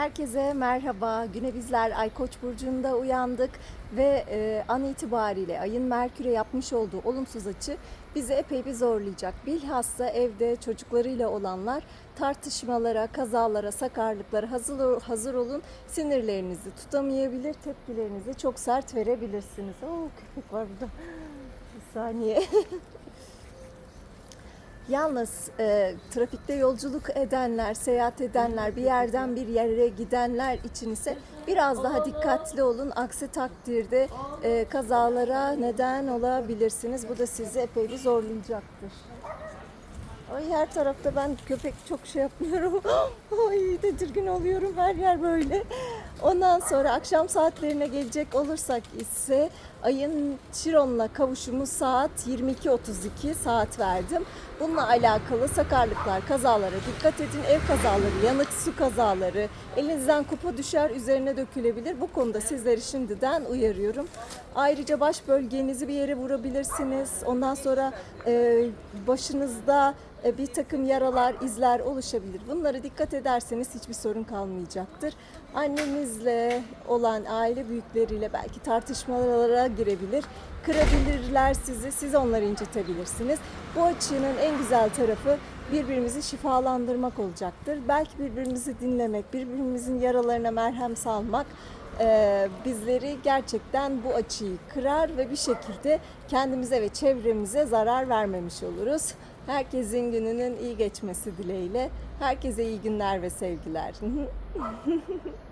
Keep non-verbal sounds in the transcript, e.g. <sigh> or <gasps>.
Herkese merhaba. Güne bizler Ay Koç burcunda uyandık ve e, an itibariyle ayın Merkür'e yapmış olduğu olumsuz açı bizi epey bir zorlayacak. Bilhassa evde çocuklarıyla olanlar tartışmalara, kazalara, sakarlıklara hazır hazır olun. Sinirlerinizi tutamayabilir, tepkilerinizi çok sert verebilirsiniz. Oo köpek var burada. Bir saniye. <laughs> Yalnız e, trafikte yolculuk edenler, seyahat edenler, bir yerden bir yere gidenler için ise biraz daha dikkatli olun. Aksi takdirde e, kazalara neden olabilirsiniz. Bu da sizi epey bir zorlayacaktır. Ay her tarafta ben köpek çok şey yapmıyorum. <gasps> Ay tedirgin oluyorum her yer böyle. Ondan sonra akşam saatlerine gelecek olursak ise ayın Chiron'la kavuşumu saat 22.32 saat verdim. Bununla alakalı sakarlıklar, kazalara dikkat edin. Ev kazaları, yanık su kazaları, elinizden kupa düşer üzerine dökülebilir. Bu konuda sizleri şimdiden uyarıyorum. Ayrıca baş bölgenizi bir yere vurabilirsiniz. Ondan sonra e, başınızda e, bir takım yaralar, izler oluşabilir. Bunlara dikkat ederseniz hiçbir sorun kalmayacaktır. Annenizle olan aile büyükleriyle belki tartışmalara girebilir. Kırabilirler sizi, siz onları incitebilirsiniz. Bu açının en güzel tarafı birbirimizi şifalandırmak olacaktır. Belki birbirimizi dinlemek, birbirimizin yaralarına merhem salmak e, bizleri gerçekten bu açıyı kırar ve bir şekilde kendimize ve çevremize zarar vermemiş oluruz. Herkesin gününün iyi geçmesi dileğiyle. Herkese iyi günler ve sevgiler. <laughs>